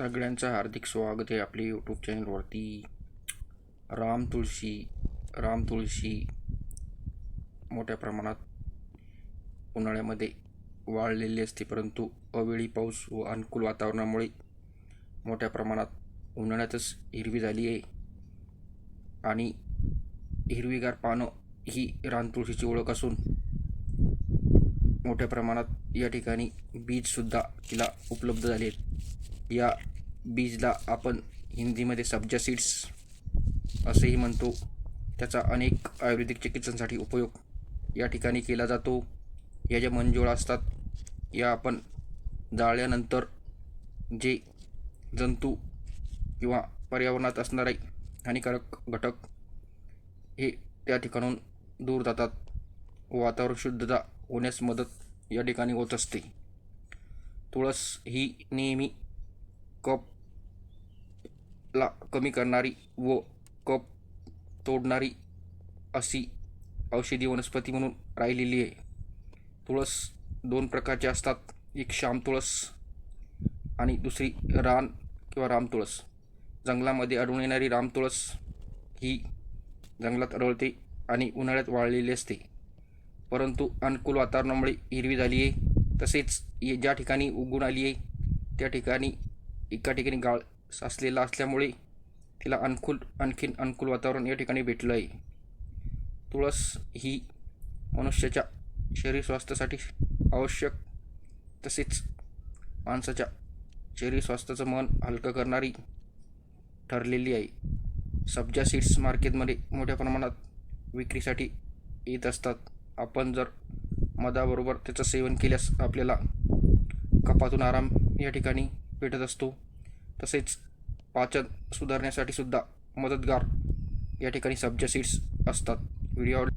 सगळ्यांचं हार्दिक स्वागत आहे आपली यूट्यूब चॅनलवरती राम तुळशी राम तुळशी. मोठ्या प्रमाणात उन्हाळ्यामध्ये वाळलेली असते परंतु अवेळी पाऊस व अनुकूल वातावरणामुळे मोठ्या प्रमाणात उन्हाळ्यातच हिरवी झाली आहे. आणि हिरवीगार पानं ही रानतुळशीची ओळख असून मोठ्या प्रमाणात या ठिकाणी बीजसुद्धा तिला उपलब्ध झाले आहेत. या बीजला आपण हिंदीमध्ये सब्जा सीड्स असेही म्हणतो. त्याचा अनेक आयुर्वेदिक चिकित्सांसाठी उपयोग या ठिकाणी केला जातो. या ज्या मंजुळा असतात या आपण जाळल्यानंतर जे जंतू किंवा पर्यावरणात असणारे हानिकारक घटक हे त्या ठिकाणून दूर जातात. वातावरण शुद्धता होण्यास मदत या ठिकाणी होत असते. तुळस ही नेहमी कपला कमी करणारी व कप तोडणारी अशी औषधी वनस्पती म्हणून राहिलेली आहे. तुळस दोन प्रकारचे असतात. एक श्याम तुळस आणि दुसरी रान किंवा रामतुळस जंगलामध्ये आढळून येणारी रामतुळस ही जंगलात आढळते आणि उन्हाळ्यात वाळलेली असते. परंतु अनुकूल वातावरणामुळे हिरवी झाली आहे. तसेच ये ज्या ठिकाणी उगून आली आहे त्या ठिकाणी एका ठिकाणी गाळ साचलेला असल्यामुळे तिला अनुकूल आणखीन अनुकूल वातावरण या ठिकाणी भेटलं आहे तुळस ही मनुष्याच्या शरीर स्वास्थ्यासाठी आवश्यक तसेच माणसाच्या शरीर स्वास्थ्याचं मन हलकं करणारी ठरलेली आहे. सब्जा सीड्स मार्केटमध्ये मोठ्या प्रमाणात विक्रीसाठी येत असतात. आपण जर मधाबरोबर त्याचं सेवन केल्यास आपल्याला कपातून आराम या ठिकाणी भेटत असतो. तसेच पाचन सुधारण्यासाठी सुद्धा मदतगार या ठिकाणी सब्जा सीड्स असतात. व्हिडिओ आवड